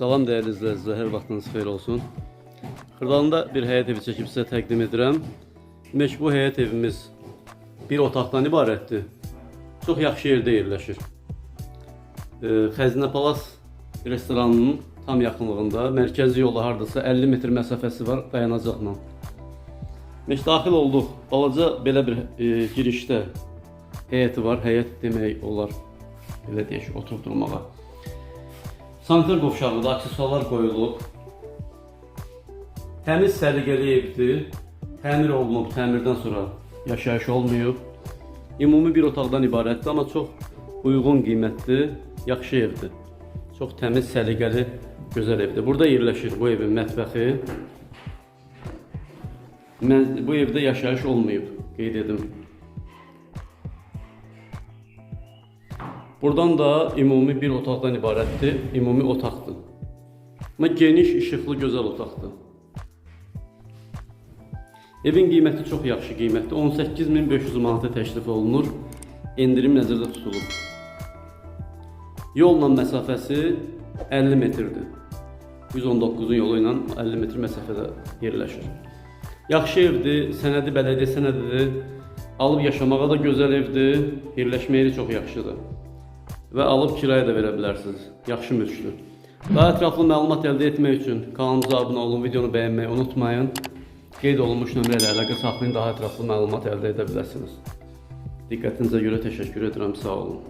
Salam değerli izləyicilər, hər vaxtınız xeyir olsun. Xırdalında bir həyət evi çəkib sizə təqdim edirəm. Demək bu həyət evimiz bir otaqdan ibarətdir. Çox yaxşı yerdə yerləşir. E, Xəzinə Palas restoranının tam yaxınlığında, mərkəzi yola hardasa 50 metr məsafəsi var dayanacaqla. Demək daxil olduq. Balaca belə bir e, girişdə həyəti var. Həyət demək olar. Belə deyək, oturdurmağa. Sanitar qovşağında aksesuarlar qoyulub. Təmiz səliqəli evdir. Təmir olunub, təmirdən sonra yaşayış olmayıb. Ümumi bir otaqdan ibarətdir, amma çox uyğun qiymətli, yaxşı evdir. Çox təmiz, səliqəli, gözəl evdir. Burada yerləşir bu evin mətbəxi. Mən bu evdə yaşayış olmayıb, qeyd edim. Buradan da ümumi bir otaqdan ibarətdir, ümumi otaqdır. Amma geniş, işıqlı, gözəl otaqdır. Evin qiyməti çox yaxşı qiymətdir. 18500 manata təklif olunur. Endirim nəzərdə tutulub. Yolla məsafəsi 50 metrdir. 119-un yolu ilə 50 metr məsafədə yerləşir. Yaxşı evdir, sənədi bələdiyyə sənədidir. Alıb yaşamağa da gözəl evdir, yerləşmə yeri çox yaxşıdır. Və alıb kirayə də verə bilərsiniz. Yaxşı mülkdür. Daha ətraflı məlumat əldə etmək üçün kanalımıza abunə olun, videonu bəyənməyi unutmayın. Qeyd olunmuş nömrə ilə əlaqə saxlayın, daha ətraflı məlumat əldə edə bilərsiniz. Diqqətinizə görə təşəkkür edirəm, sağ olun.